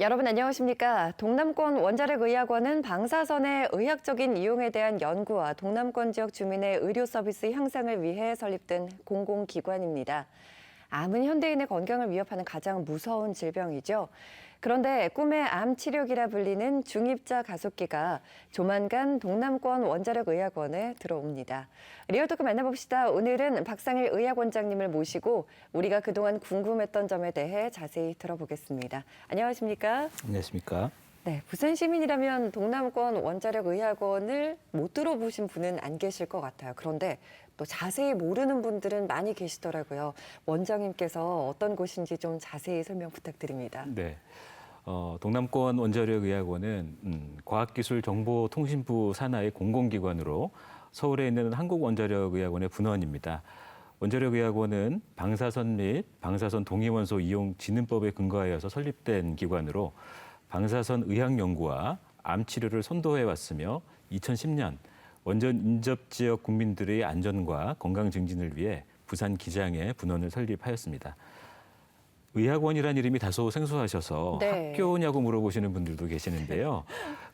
여러분 안녕하십니까? 동남권 원자력 의학원은 방사선의 의학적인 이용에 대한 연구와 동남권 지역 주민의 의료 서비스 향상을 위해 설립된 공공기관입니다. 암은 현대인의 건강을 위협하는 가장 무서운 질병이죠. 그런데 꿈의 암 치료기라 불리는 중입자 가속기가 조만간 동남권 원자력 의학원에 들어옵니다. 리얼토크 만나봅시다. 오늘은 박상일 의학원장님을 모시고 우리가 그동안 궁금했던 점에 대해 자세히 들어보겠습니다. 안녕하십니까? 안녕하십니까? 네, 부산 시민이라면 동남권 원자력 의학원을 못 들어보신 분은 안 계실 것 같아요. 그런데 또 자세히 모르는 분들은 많이 계시더라고요. 원장님께서 어떤 곳인지 좀 자세히 설명 부탁드립니다. 네. 어, 동남권 원자력 의학원은 음, 과학기술정보통신부 산하의 공공기관으로 서울에 있는 한국원자력의학원의 분원입니다. 원자력의학원은 방사선 및 방사선 동위원소 이용 진흥법에 근거하여서 설립된 기관으로 방사선 의학 연구와 암 치료를 선도해 왔으며 2010년 원전 인접 지역 국민들의 안전과 건강 증진을 위해 부산 기장에 분원을 설립하였습니다. 의학원이라는 이름이 다소 생소하셔서 네. 학교냐고 물어보시는 분들도 계시는데요.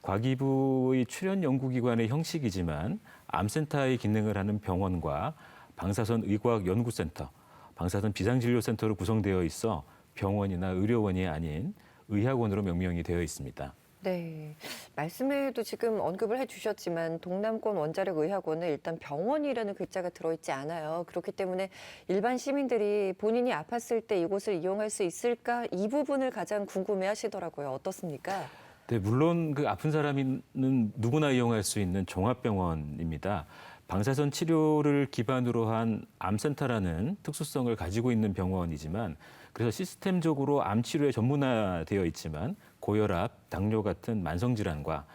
과기부의 출연 연구기관의 형식이지만 암센터의 기능을 하는 병원과 방사선 의과학 연구센터, 방사선 비상진료센터로 구성되어 있어 병원이나 의료원이 아닌 의학원으로 명명이 되어 있습니다. 네. 말씀에도 지금 언급을 해주셨지만 동남권 원자력 의학원은 일단 병원이라는 글자가 들어있지 않아요. 그렇기 때문에 일반 시민들이 본인이 아팠을 때 이곳을 이용할 수 있을까 이 부분을 가장 궁금해 하시더라고요. 어떻습니까? 네, 물론 그 아픈 사람은 누구나 이용할 수 있는 종합병원입니다. 방사선 치료를 기반으로 한 암센터라는 특수성을 가지고 있는 병원이지만 그래서 시스템적으로 암 치료에 전문화되어 있지만 고혈압, 당뇨 같은 만성 질환과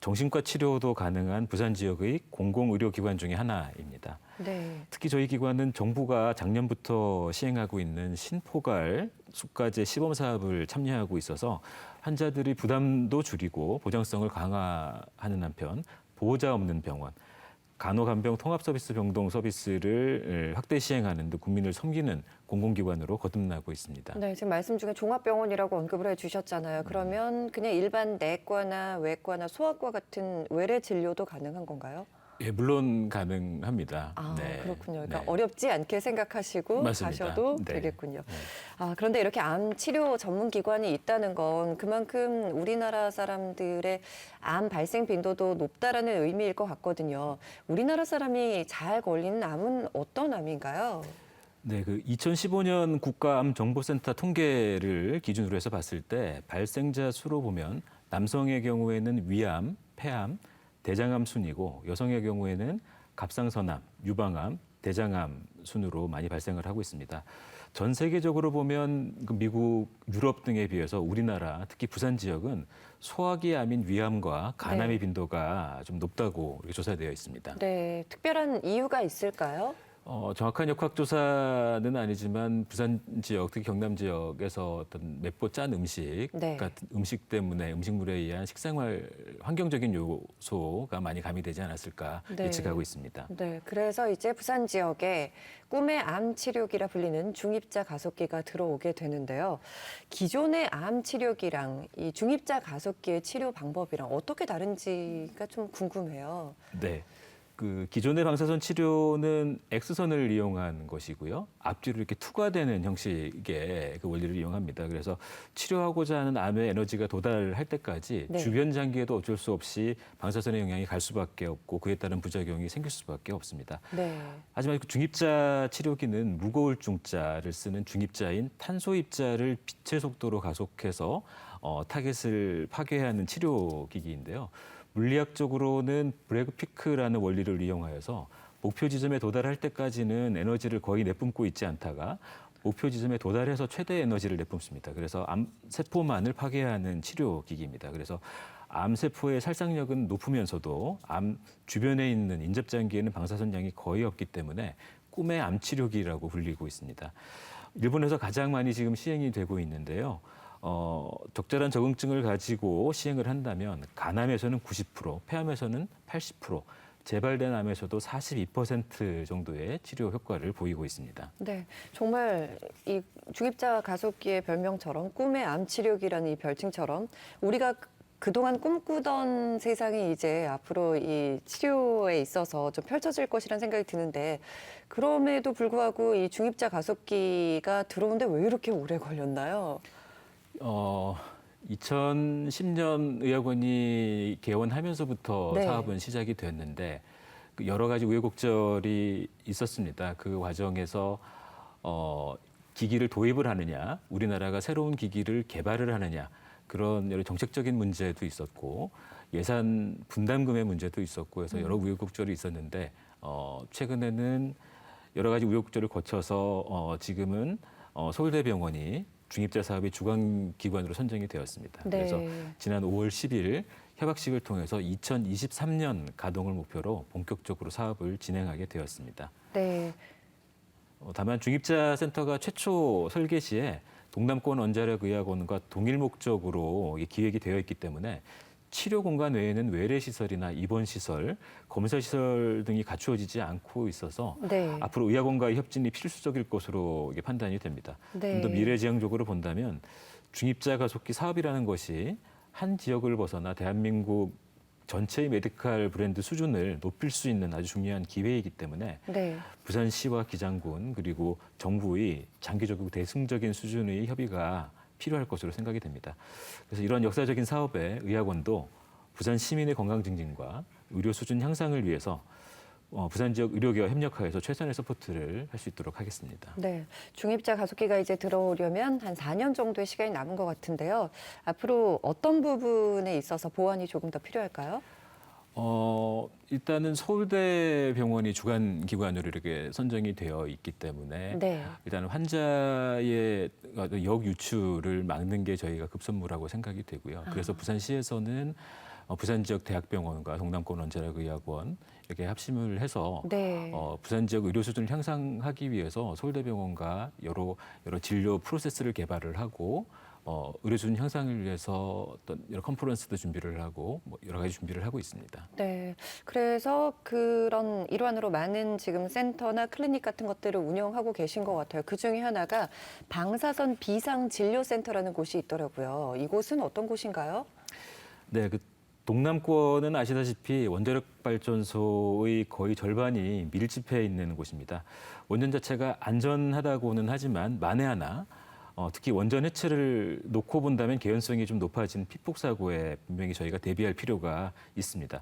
정신과 치료도 가능한 부산 지역의 공공의료기관 중에 하나입니다. 네. 특히 저희 기관은 정부가 작년부터 시행하고 있는 신포괄 숙가제 시범 사업을 참여하고 있어서 환자들이 부담도 줄이고 보장성을 강화하는 한편 보호자 없는 병원, 간호간병 통합서비스 병동 서비스를 확대 시행하는 등 국민을 섬기는 공공기관으로 거듭나고 있습니다. 네, 지금 말씀 중에 종합병원이라고 언급을 해주셨잖아요. 그러면 그냥 일반 내과나 외과나 소아과 같은 외래 진료도 가능한 건가요? 예, 물론 가능합니다. 아, 네. 그렇군요. 그러니까 네. 어렵지 않게 생각하시고 맞습니다. 가셔도 네. 되겠군요. 네. 아, 그런데 이렇게 암 치료 전문 기관이 있다는 건 그만큼 우리나라 사람들의 암 발생 빈도도 높다라는 의미일 것 같거든요. 우리나라 사람이 잘 걸리는 암은 어떤 암인가요? 네, 그 2015년 국가암정보센터 통계를 기준으로 해서 봤을 때 발생자 수로 보면 남성의 경우에는 위암, 폐암, 대장암 순이고 여성의 경우에는 갑상선암, 유방암, 대장암 순으로 많이 발생을 하고 있습니다. 전 세계적으로 보면 그 미국, 유럽 등에 비해서 우리나라 특히 부산 지역은 소화기 암인 위암과 간암의 네. 빈도가 좀 높다고 조사되어 있습니다. 네, 특별한 이유가 있을까요? 어, 정확한 역학조사는 아니지만 부산 지역, 특히 경남 지역에서 어떤 맵고 짠 음식 네. 같은 음식 때문에 음식물에 의한 식생활 환경적인 요소가 많이 가미되지 않았을까 네. 예측하고 있습니다. 네, 그래서 이제 부산 지역에 꿈의 암 치료기라 불리는 중입자 가속기가 들어오게 되는데요. 기존의 암 치료기랑 이 중입자 가속기의 치료 방법이랑 어떻게 다른지가 좀 궁금해요. 네. 그 기존의 방사선 치료는 X선을 이용한 것이고요. 앞뒤로 이렇게 투과되는 형식의 그 원리를 이용합니다. 그래서 치료하고자 하는 암의 에너지가 도달할 때까지 네. 주변 장기에도 어쩔 수 없이 방사선의 영향이 갈 수밖에 없고 그에 따른 부작용이 생길 수밖에 없습니다. 네. 하지만 그 중입자 치료기는 무거울 중자를 쓰는 중입자인 탄소 입자를 빛의 속도로 가속해서 어, 타겟을 파괴하는 치료기기인데요. 물리학적으로는 브레그 피크라는 원리를 이용하여서 목표 지점에 도달할 때까지는 에너지를 거의 내뿜고 있지 않다가 목표 지점에 도달해서 최대 에너지를 내뿜습니다. 그래서 암 세포만을 파괴하는 치료 기기입니다. 그래서 암 세포의 살상력은 높으면서도 암 주변에 있는 인접 장기에는 방사선량이 거의 없기 때문에 꿈의 암 치료기라고 불리고 있습니다. 일본에서 가장 많이 지금 시행이 되고 있는데요. 어, 적절한 적응증을 가지고 시행을 한다면 간암에서는 90%, 폐암에서는 80%, 재발된 암에서도 42% 정도의 치료 효과를 보이고 있습니다. 네, 정말 이 중입자 가속기의 별명처럼 꿈의 암 치료기라는 이 별칭처럼 우리가 그- 그동안 꿈꾸던 세상이 이제 앞으로 이 치료에 있어서 좀 펼쳐질 것이라는 생각이 드는데 그럼에도 불구하고 이 중입자 가속기가 들어오는데 왜 이렇게 오래 걸렸나요? 어, 2010년 의학원이 개원하면서부터 네. 사업은 시작이 됐는데 그 여러 가지 우여곡절이 있었습니다. 그 과정에서 어, 기기를 도입을 하느냐, 우리나라가 새로운 기기를 개발을 하느냐 그런 여러 정책적인 문제도 있었고 예산 분담금의 문제도 있었고 해서 여러 우여곡절이 있었는데 어, 최근에는 여러 가지 우여곡절을 거쳐서 어, 지금은 어, 서울대병원이 중입자 사업의 주관 기관으로 선정이 되었습니다. 네. 그래서 지난 5월 10일 협약식을 통해서 2023년 가동을 목표로 본격적으로 사업을 진행하게 되었습니다. 네, 어, 다만 중입자 센터가 최초 설계 시에 동남권 원자력 의학원과 동일 목적으로 기획이 되어 있기 때문에 치료 공간 외에는 외래 시설이나 입원 시설, 검사 시설 등이 갖추어지지 않고 있어서 네. 앞으로 의학원과의 협진이 필수적일 것으로 판단이 됩니다. 네. 좀더 미래지향적으로 본다면 중입자 가속기 사업이라는 것이 한 지역을 벗어나 대한민국 전체의 메디칼 브랜드 수준을 높일 수 있는 아주 중요한 기회이기 때문에 네, 부산시와 기장군 그리고 정부의 장기적이고 대승적인 수준의 협의가 필요할 것으로 생각이 됩니다. 그래서 이런 역사적인 사업에 의학원도 부산 시민의 건강 증진과 의료 수준 향상을 위해서 어, 부산 지역 의료계와 협력하여서 최선의 서포트를 할 수 있도록 하겠습니다. 네. 중입자 가속기가 이제 들어오려면 한 4년 정도의 시간이 남은 것 같은데요. 앞으로 어떤 부분에 있어서 보완이 조금 더 필요할까요? 어, 일단은 서울대 병원이 주관 기관으로 이렇게 선정이 되어 있기 때문에 네. 일단 환자의 어떤 역 유출을 막는 게 저희가 급선무라고 생각이 되고요. 그래서 아. 부산시에서는 어, 부산 지역 대학병원과 동남권 원자력 의학원 이렇게 합심을 해서 네. 어, 부산 지역 의료 수준을 향상하기 위해서 서울대병원과 여러 여러 진료 프로세스를 개발을 하고 어, 의료 수준 향상을 위해서 어떤 여러 컨퍼런스도 준비를 하고 뭐 여러 가지 준비를 하고 있습니다. 네. 그래서 그런 일환으로 많은 지금 센터나 클리닉 같은 것들을 운영하고 계신 것 같아요. 그 중에 하나가 방사선 비상 진료 센터라는 곳이 있더라고요. 이곳은 어떤 곳인가요? 네, 그 동남권은 아시다시피 원자력 발전소의 거의 절반이 밀집해 있는 곳입니다. 원전 자체가 안전하다고는 하지만 만에 하나 어, 특히 원전 해체를 놓고 본다면 개연성이 좀 높아진 피폭 사고에 분명히 저희가 대비할 필요가 있습니다.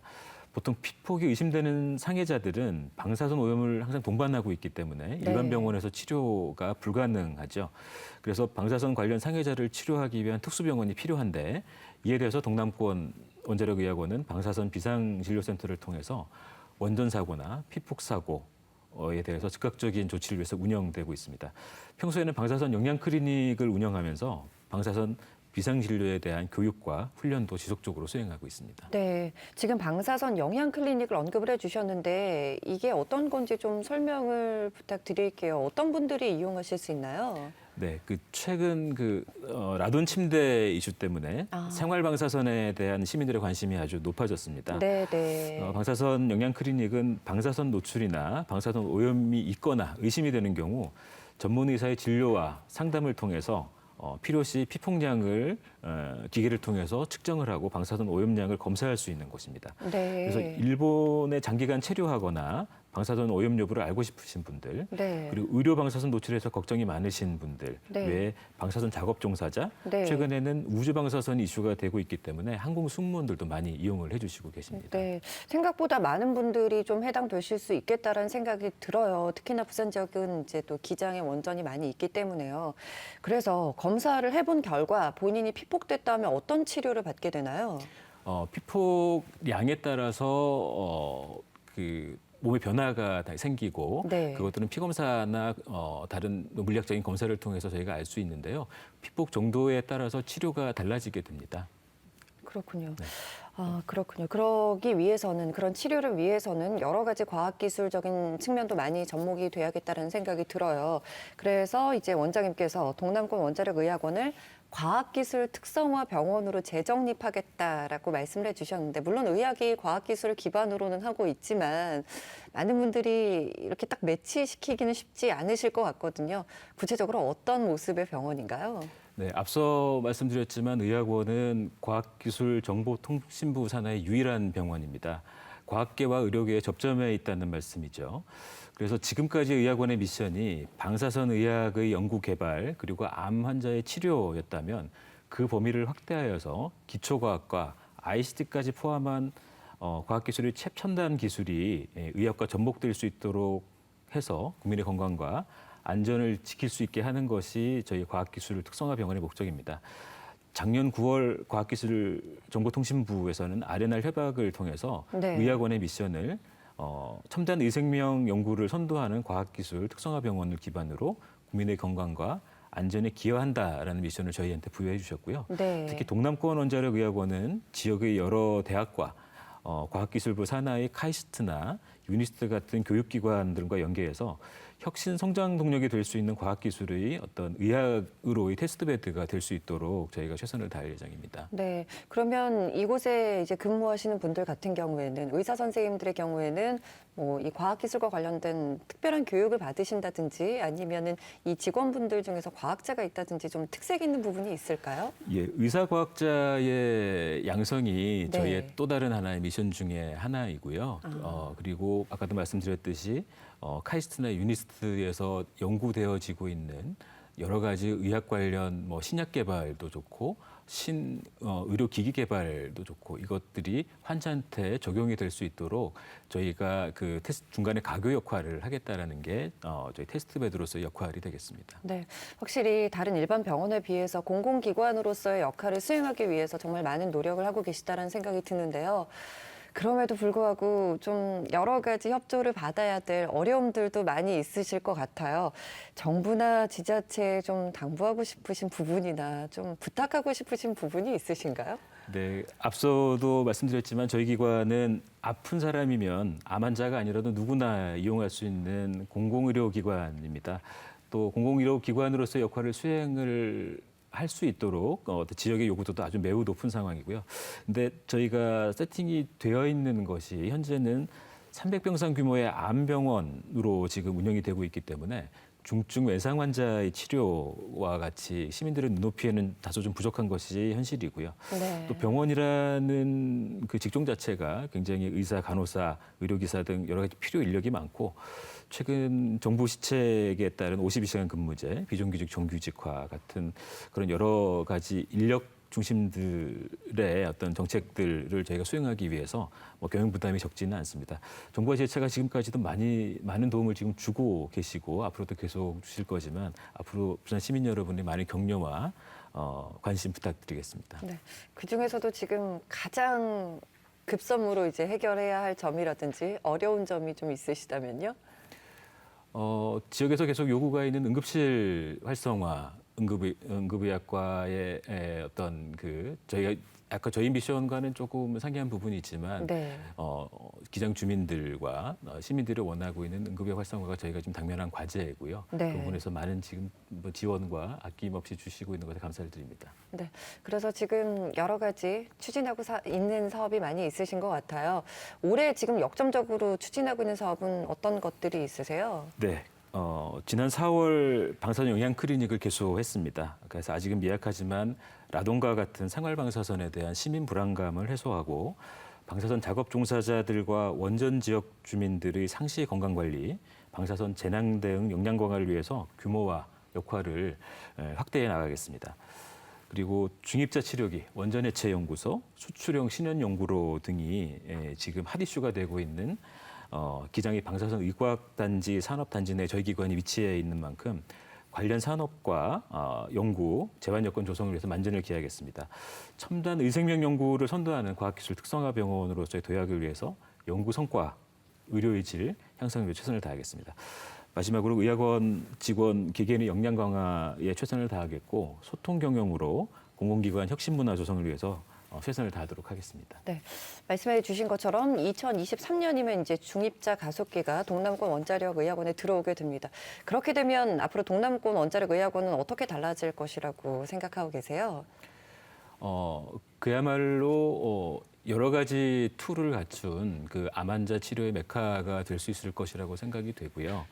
보통 피폭이 의심되는 상해자들은 방사선 오염을 항상 동반하고 있기 때문에 일반 네. 병원에서 치료가 불가능하죠. 그래서 방사선 관련 상해자를 치료하기 위한 특수병원이 필요한데 이에 대해서 동남권 원자력 의학원은 방사선 비상 진료센터를 통해서 원전 사고나 피폭 사고 에 대해서 즉각적인 조치를 위해서 운영되고 있습니다. 평소에는 방사선 영양 클리닉을 운영하면서 방사선 비상 진료에 대한 교육과 훈련도 지속적으로 수행하고 있습니다. 네. 지금 방사선 영양 클리닉을 언급을 해 주셨는데 이게 어떤 건지 좀 설명을 부탁드릴게요. 어떤 분들이 이용하실 수 있나요? 네, 그 최근 그 어, 라돈 침대 이슈 때문에 아. 생활 방사선에 대한 시민들의 관심이 아주 높아졌습니다. 네, 네. 어, 방사선 영양 클리닉은 방사선 노출이나 방사선 오염이 있거나 의심이 되는 경우 전문 의사의 진료와 상담을 통해서 어, 필요시 피폭량을 어, 기계를 통해서 측정을 하고 방사선 오염량을 검사할 수 있는 곳입니다. 네. 그래서 일본에 장기간 체류하거나 방사선 오염 여부를 알고 싶으신 분들 네. 그리고 의료 방사선 노출에서 걱정이 많으신 분들 네. 외에 방사선 작업 종사자 네. 최근에는 우주 방사선 이슈가 되고 있기 때문에 항공 승무원들도 많이 이용을 해주시고 계십니다. 네, 생각보다 많은 분들이 좀 해당되실 수 있겠다라는 생각이 들어요. 특히나 부산 지역은 이제 또 기장에 원전이 많이 있기 때문에요. 그래서 검사를 해본 결과 본인이 피폭됐다면 어떤 치료를 받게 되나요? 어, 피폭량에 따라서 어, 그 몸의 변화가 다 생기고 네. 그것들은 피 검사나 어, 다른 물리학적인 검사를 통해서 저희가 알 수 있는데요. 피폭 정도에 따라서 치료가 달라지게 됩니다. 그렇군요. 네. 아, 그렇군요. 그러기 위해서는 그런 치료를 위해서는 여러 가지 과학 기술적인 측면도 많이 접목이 돼야겠다는 생각이 들어요. 그래서 이제 원장님께서 동남권 원자력 의학원을 과학기술 특성화 병원으로 재정립하겠다라고 말씀을 해주셨는데 물론 의학이 과학기술을 기반으로는 하고 있지만 많은 분들이 이렇게 딱 매치시키기는 쉽지 않으실 것 같거든요. 구체적으로 어떤 모습의 병원인가요? 네, 앞서 말씀드렸지만 의학원은 과학기술정보통신부 산하의 유일한 병원입니다. 과학계와 의료계의 접점에 있다는 말씀이죠. 그래서 지금까지 의학원의 미션이 방사선 의학의 연구 개발 그리고 암 환자의 치료였다면 그 범위를 확대하여서 기초과학과 ICT까지 포함한 어, 과학기술의 최첨단 기술이 예, 의학과 접목될 수 있도록 해서 국민의 건강과 안전을 지킬 수 있게 하는 것이 저희 과학기술 특성화 병원의 목적입니다. 작년 9월 과학기술 정보통신부에서는 아레날 협약을 통해서 네. 의학원의 미션을 어, 첨단 의생명 연구를 선도하는 과학기술 특성화 병원을 기반으로 국민의 건강과 안전에 기여한다라는 미션을 저희한테 부여해 주셨고요. 네. 특히 동남권 원자력 의학원은 지역의 여러 대학과 어, 과학기술부 산하의 카이스트나 유니스트 같은 교육기관들과 연계해서 혁신 성장 동력이 될 수 있는 과학 기술의 어떤 의학으로의 테스트베드가 될 수 있도록 저희가 최선을 다할 예정입니다. 네. 그러면 이곳에 이제 근무하시는 분들 같은 경우에는 의사 선생님들의 경우에는 뭐 이 과학 기술과 관련된 특별한 교육을 받으신다든지 아니면은 이 직원분들 중에서 과학자가 있다든지 좀 특색 있는 부분이 있을까요? 예, 의사 과학자의 양성이 네. 저희의 또 다른 하나의 미션 중에 하나이고요. 아. 어, 그리고 아까도 말씀드렸듯이 어, 카이스트나 유니스트에서 연구되어지고 있는 여러 가지 의학 관련 뭐 신약 개발도 좋고 신 어, 의료 기기 개발도 좋고 이것들이 환자한테 적용이 될 수 있도록 저희가 그 테스트 중간에 가교 역할을 하겠다라는 게 어, 저희 테스트 베드로서의 역할이 되겠습니다. 네. 확실히 다른 일반 병원에 비해서 공공기관으로서의 역할을 수행하기 위해서 정말 많은 노력을 하고 계시다는 생각이 드는데요. 그럼에도 불구하고 좀 여러 가지 협조를 받아야 될 어려움들도 많이 있으실 것 같아요. 정부나 지자체에 좀 당부하고 싶으신 부분이나 좀 부탁하고 싶으신 부분이 있으신가요? 네, 앞서도 말씀드렸지만 저희 기관은 아픈 사람이면 암 환자가 아니라도 누구나 이용할 수 있는 공공의료 기관입니다. 또 공공의료 기관으로서 역할을 수행을 할 수 있도록 어, 지역의 요구도도 아주 매우 높은 상황이고요. 근데 저희가 세팅이 되어 있는 것이 현재는 300병상 규모의 암병원으로 지금 운영이 되고 있기 때문에 중증 외상 환자의 치료와 같이 시민들의 눈높이에는 다소 좀 부족한 것이 현실이고요. 네. 또 병원이라는 그 직종 자체가 굉장히 의사, 간호사, 의료기사 등 여러 가지 필요 인력이 많고 최근 정부 시책에 따른 52시간 근무제, 비정규직 정규직화 같은 그런 여러 가지 인력 중심들의 어떤 정책들을 저희가 수행하기 위해서 뭐 경영 부담이 적지는 않습니다. 정부와 지자체가 지금까지도 많이 많은 도움을 지금 주고 계시고 앞으로도 계속 주실 거지만 앞으로 부산 시민 여러분의 많은 격려와 어, 관심 부탁드리겠습니다. 네. 그 중에서도 지금 가장 급선무로 이제 해결해야 할 점이라든지 어려운 점이 좀 있으시다면요? 어, 지역에서 계속 요구가 있는 응급실 활성화, 응급 응급의학과의 에, 어떤 그 저희가 아까 저희 미션과는 조금 상이한 부분이 있지만 네. 어, 어, 기장 주민들과 어, 시민들이 원하고 있는 응급의 활성화가 저희가 지금 당면한 과제이고요. 네. 그 부분에서 많은 지금 뭐 지원과 아낌없이 주시고 있는 것에 감사를 드립니다. 네. 그래서 지금 여러 가지 추진하고 사- 있는 사업이 많이 있으신 것 같아요. 올해 지금 역점적으로 추진하고 있는 사업은 어떤 것들이 있으세요? 네. 어, 지난 4월 방사선 영양 클리닉을 개소했습니다. 그래서 아직은 미약하지만 라돈과 같은 생활 방사선에 대한 시민 불안감을 해소하고 방사선 작업 종사자들과 원전 지역 주민들의 상시 건강 관리, 방사선 재난 대응 역량 강화를 위해서 규모와 역할을 에, 확대해 나가겠습니다. 그리고 중입자 치료기, 원전 해체 연구소, 수출형 신현 연구로 등이 에, 지금 핫 이슈가 되고 있는 어, 기장이 방사선 의과학단지 산업단지 내 저희 기관이 위치해 있는 만큼 관련 산업과 어, 연구, 재반 여건 조성을 위해서 만전을 기하겠습니다. 첨단 의생명 연구를 선도하는 과학기술 특성화 병원으로서의 도약을 위해서 연구 성과, 의료의 질 향상을 최선을 다하겠습니다. 마지막으로 의학원 직원 기계의 역량 강화에 최선을 다하겠고 소통 경영으로 공공기관 혁신 문화 조성을 위해서 어, 최선을 다하도록 하겠습니다. 네, 말씀해 주신 것처럼 2023년이면 이제 중입자 가속기가 동남권 원자력 의학원에 들어오게 됩니다. 그렇게 되면 앞으로 동남권 원자력 의학원은 어떻게 달라질 것이라고 생각하고 계세요? 어, 그야말로 어, 여러 가지 툴을 갖춘 그 암 환자 치료의 메카가 될 수 있을 것이라고 생각이 되고요.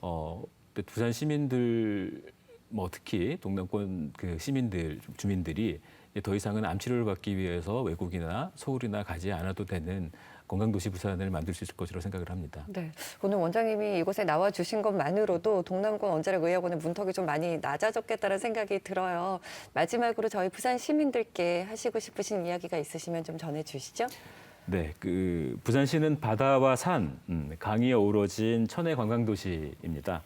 어, 근데 부산 시민들 뭐 특히 동남권 그 시민들 주민들이 더 이상은 암 치료를 받기 위해서 외국이나 서울이나 가지 않아도 되는 건강도시 부산을 만들 수 있을 것이라고 생각을 합니다. 네, 오늘 원장님이 이곳에 나와 주신 것만으로도 동남권 원자력 의학원의 문턱이 좀 많이 낮아졌겠다는 생각이 들어요. 마지막으로 저희 부산 시민들께 하시고 싶으신 이야기가 있으시면 좀 전해 주시죠. 네, 그 부산시는 바다와 산, 음, 강이 어우러진 천혜 관광도시입니다.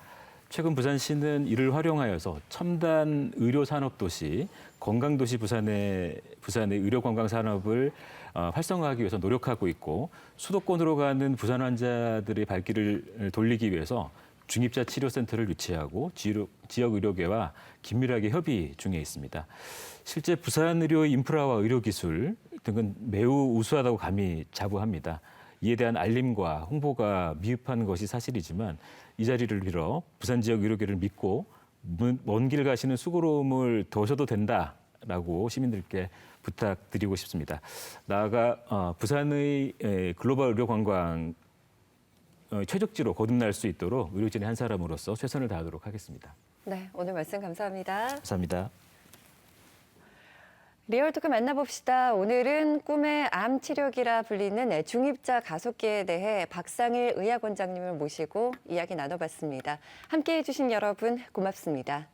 최근 부산시는 이를 활용하여서 첨단 의료 산업 도시, 건강 도시 부산의 부산의 의료 관광 산업을 어, 활성화하기 위해서 노력하고 있고 수도권으로 가는 부산 환자들의 발길을 돌리기 위해서 중입자 치료센터를 유치하고 지역 의료계와 긴밀하게 협의 중에 있습니다. 실제 부산 의료 인프라와 의료 기술 등은 매우 우수하다고 감히 자부합니다. 이에 대한 알림과 홍보가 미흡한 것이 사실이지만 이 자리를 빌어 부산 지역 의료계를 믿고 먼 길 가시는 수고로움을 더셔도 된다라고 시민들께 부탁드리고 싶습니다. 나아가 어, 부산의 에, 글로벌 의료 관광 어, 최적지로 거듭날 수 있도록 의료진의 한 사람으로서 최선을 다하도록 하겠습니다. 네, 오늘 말씀 감사합니다. 감사합니다. 리얼토크 만나봅시다. 오늘은 꿈의 암 치료기라 불리는 중입자 가속기에 대해 박상일 의학원장님을 모시고 이야기 나눠봤습니다. 함께 해 주신 여러분 고맙습니다.